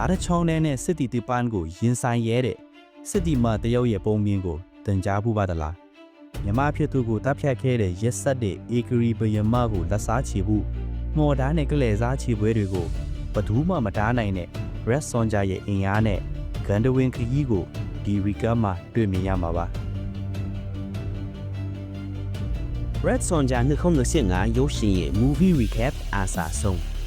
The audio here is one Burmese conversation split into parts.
ဒါးတစ်ချောင်းထဲနဲ့စစ်တီတီပန်းကိုရင်ဆိုင်ရဲတဲ့စစ်တီမတယောက်ရဲ့ပုံမြင်ကိုတင်ကြားမှုပါသလားမြမဖြစ်သူကိုတပ်ဖြတ်ခဲ့တဲ့ရက်ဆက်တဲ့အေဂရီဘယမကိုလက်စားချေမှုမော်ဒါနဲ့ကလဲစားချေပွဲတွေကိုဘယ်သူမှမတားနိုင်တဲ့ Red Sonja ရဲ့အင်အားနဲ့ဂန်ဒဝင်းခကြီးကိုဒီရီကမှာတွေ့မြင်ရမှာပါ Red Sonja နှစ်ခုနှစ်ဆင့်ကရုပ်ရှင်ရဲ့ movie recap အစားဆုံး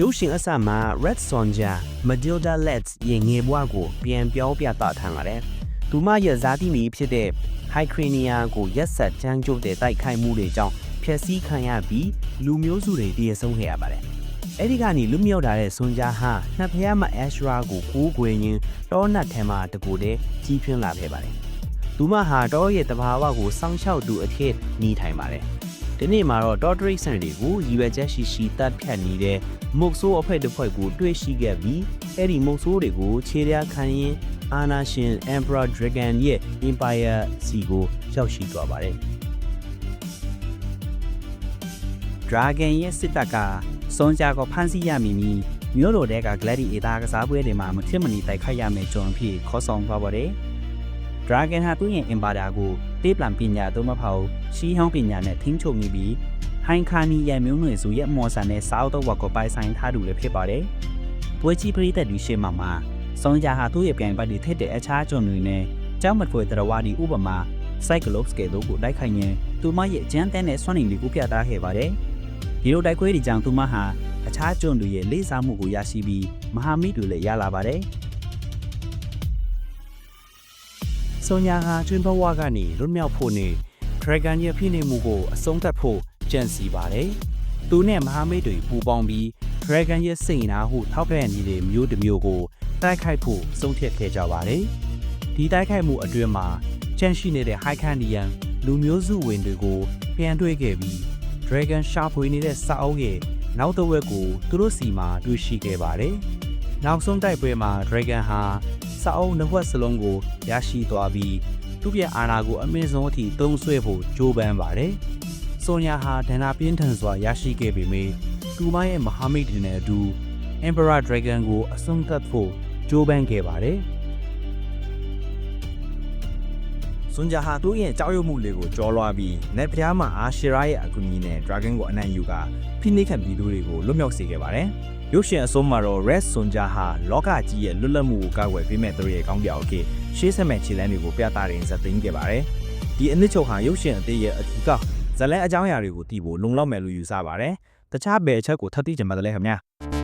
ရုပ်ရှင်အစမှာ Red Sonja Matilda Letts ရဲ့ငယ်ဘဝကိုပြန်ပြောပြသထားပါတယ်။သူမရဲ့ဇာတိမီဖြစ်တဲ့ High Crania ကိုရက်ဆက်ချမ်းကျုပ်တဲ့တိုက်ခိုက်မှုတွေကြောင့်ဖျက်ဆီးခံရပြီးလူမျိုးစုတွေတည်ဆုံခဲ့ရပါတယ်။အဲဒီကနေလွတ်မြောက်လာတဲ့ဆွန်ဂျာဟာနှစ်ဖျားမ Ashra ကိုကိုးကွယ်ရင်းတောနတ်ထဲမှာတကူတည်းကြီးပြင်းလာခဲ့ပါတယ်။သူမဟာတောရဲ့တဘာဝကိုစောင့်ရှောက်သူအဖြစ်နေထိုင်ပါတယ်။ ဒီနေ့မှာတော့တောတရိတ်ဆန်တွေကိုရည်ရွယ်ချက်ရှိရှိတတ်ဖြတ်နေတဲ့မုတ်ဆိုးအဖွဲ့တစ်ဖွဲ့ကိုတွေ့ရှိခဲ့ပြီးအဲ့ဒီမုတ်ဆိုးတွေကိုခြေရခံရင်အာနာရှင် Emperor Dragon ရဲ့ Empire စီကိုရောက်ရှိသွားပါတယ်။ Dragon ရဲ့စစ်တပ်ကစွန်ကြကိုဖမ်းဆီးရမည်နီမြို့လိုတဲ့က Gladiator ကစားပွဲတွေမှာမဖြစ်မနေတိုက်ခိုက်ရမယ်ကျွန်အဖြစ်ခေါ်ဆောင်သွားပါတယ်။ Dragon ဟာသူ့ရဲ့ Empire ကိုတေးပလန်ပညာသို့မဟုတ်ရှီဟောင်းပညာနဲ့ထိန်းချုပ်နေပြီးဟိုင်ခါနီရဲ့မျိုးနွယ်စုရဲ့မော်ဆန်နဲ့စားတော့ဝတ်ကိုပိုင်ဆိုင်ထားသူလည်းဖြစ်ပါတယ်။ပွဲကြီးပရိသတ်တွေရှေ့မှာမှာစွန်ကြဟာသူ့ရဲ့ပြိုင်ဘက်တွေထက်တဲ့အခြားကျွန်တွေနဲ့ကြောက်မထွေတရဝါဒီဥပမာ Cyclops ကဲ့သို့ကိုတိုက်ခိုက်ရင်သူမရဲ့အကျန်းတန်းတဲ့စွမ်းရည်တွေကိုပြသခဲ့ပါတယ်။ဒီလိုတိုက်ခွဲတွေကြောင့်သူမဟာအခြားကျွန်းတွေရဲ့လေးစားမှုကိုရရှိပြီးမဟာမိတ်တွေလည်းရလာပါတယ် ဆိုညာဟာကျွန်းဘဝကနေလွတ်မြောက်ဖို့နဲ့ Dragon ရဲ့ဖိနှိပ်မှုကိုအဆုံးသတ်ဖို့ကြံစီပါတယ်။သူနဲ့မဟာမိတ်တွေပူးပေါင်းပြီး Dragon ရဲ့စိတ်နာဟုထောက်ပြနေတဲ့မျိုးတစ်မျိုးကိုတိုက်ခိုက်ဖို့ဆုံးဖြတ်ခဲ့ကြပါတယ်။ဒီတိုက်ခိုက်မှုအတွင်းမှာချန်ရှိနေတဲ့ High Candian လူမျိုးစုဝင်တွေကိုပြန်တွေ့ခဲ့ပြီး Dragon ရှာဖွေနေတဲ့စာအုပ်ရဲ့နောက်တစ်ဝက်ကိုသူတို့စီမှာတွေ့ရှိခဲ့ပါတယ်။နောက်ဆုံးတိုက်ပွဲမှာ Dragon ဟာ စာအုပ်နှစ်ဝက်စလုံးကိုရရှိသွားပြီးသူ့ရဲ့အာဏာကိုအမြင့်ဆုံးအထိသုံးဆွဲဖို့ကြိုးပမ်းပါတယ်။ဆိုညာဟာဒဏ္ဍာပြင်းထန်စွာရရှိခဲ့ပေမယ့်သူမရဲ့မဟာမိတ်တွေနဲ့အတူ Emperor Dragon ကိုအဆုံးသတ်ဖို့ကြိုးပမ်းခဲ့ပါတယ်။ စွန်ဂျာဟာသူ့ရဲ့ကြောက်ရွံ့မှုတွေကိုကြောလွှားပြီးနက်ဖျားမှာအာရှရာရဲ့အကူအညီနဲ့ Dragon ကိုအနိုင်ယူကဖိနှိပ်ခံပြည်သူတွေကိုလွတ်မြောက်စေခဲ့ပါတယ်။ရုပ်ရှင်အဆုံးမှာတော့ Red Sonja ဟာလောကကြီးရဲ့လွတ်လပ်မှုကိုကာကွယ်ပေးမဲ့သူရဲ့ကောင်းပြောင်အဖြစ်ရှေးဆက်မဲ့ခြေလမ်းတွေကိုပြသတဲ့ဇာတ်သိမ်းခဲ့ပါတယ်။ဒီအနစ်ချုပ်ဟာရုပ်ရှင်အသေးရဲ့အထူးကဇာတ်လမ်းအကြောင်းအရာတွေကိုသိဖို့လုံလောက်မယ်လို့ယူဆပါတယ်။တခြားဘယ်အချက်ကိုထပ်သိချင်ပါသလဲခင်ဗျာ။